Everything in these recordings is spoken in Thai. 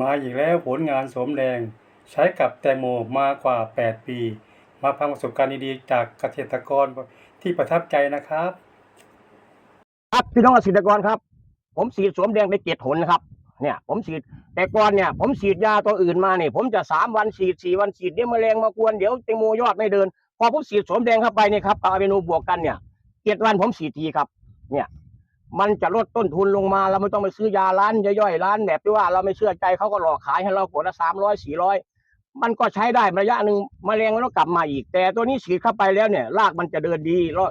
มาอีกแล้วผลงานสมแดง ใช้กับแตงโมมากว่า 8 ปี มาพังประสบการณ์ดีๆจากเกษตรกรที่ประทับใจนะครับ ครับพี่น้องเกษตรกรครับ ผมฉีดสวมแดงไปเจ็ดหนนะครับ เนี่ย ผมฉีดแต่ก่อนเนี่ยผมฉีดยาตัวอื่นมาเนี่ยผมจะสามวันฉีดสี่วันฉีดเดี๋ยวแมลงมากวนเดี๋ยวแตงโมยอดไม่เดิน พอผมฉีดสวมแดงเข้าไปเนี่ยครับกับอเวนูบวกกันเนี่ยเจ็ดวันผมฉีดทีครับ เนี่ย มันจะลดต้นทุนลงมาเราไม่ต้องไปซื้อยาร้านย่อยๆร้านแบบที่ว่าเราไม่เชื่อใจเขาก็หลอกขายให้เราขวดละสามร้อยสี่ร้อยมันก็ใช้ได้ระยะหนึ่งแมลงมันก็กลับมาอีก แต่ตัวนี้ฉีดเข้าไปแล้วเนี่ย รากมันจะเดินดีแล้ว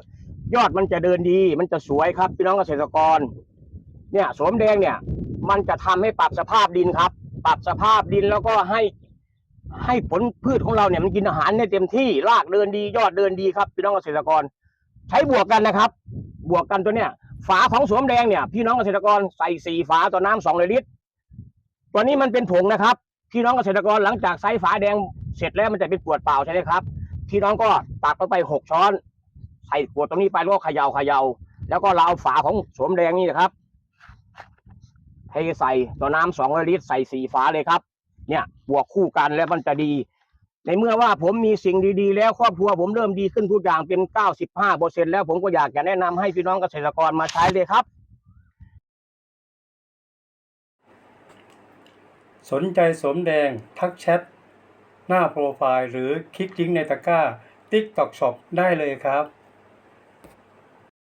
ยอดมันจะเดินดี มันจะสวยครับพี่น้องเกษตรกร เนี่ยสวมแดงเนี่ย มันจะทำให้ปรับสภาพดินครับ ปรับสภาพดินแล้วก็ให้ให้ผลพืชของเราเนี่ยมันกินอาหารได้เต็มที่รากเดินดี ยอดเดินดีครับพี่น้องเกษตรกร ใช้บวกกันนะครับ บวกกันตัวเนี้ย ฝาของสวมแดงเนี่ย พี่น้องเกษตรกรใส่สี่ฝาต่อน้ำสองลิตรตัวนี้มันเป็นผงนะครับ พี่น้องเกษตรกรหลังจากใส่ฝาแดงเสร็จแล้วมันจะเป็นขวดเปล่าใช่ไหมครับ พี่น้องก็ตักเข้าไปหกช้อน ใส่ขวดตรงนี้ไปแล้วก็เขย่าเขย่าแล้วก็เราเอาฝาของสวมแดงนี่นะครับเทใส่ต่อน้ำสองลิตรใส่สี่ฝาเลยครับ เนี่ยบวกคู่กันแล้วมันจะดี ในเมื่อว่าผมมีสิ่งดีๆ แล้วครอบครัวผมเริ่มดีขึ้นทุกอย่างเป็นเก้าสิบห้าเปอร์เซ็นแล้วผมก็อยากจะแนะนำให้พี่น้องเกษตรกรมาใช้เลยครับ สนใจสมแดงทักแชท หน้าโปรไฟล์หรือคลิกลิงก์ในตะกร้า TikTok Shop ได้เลยครับ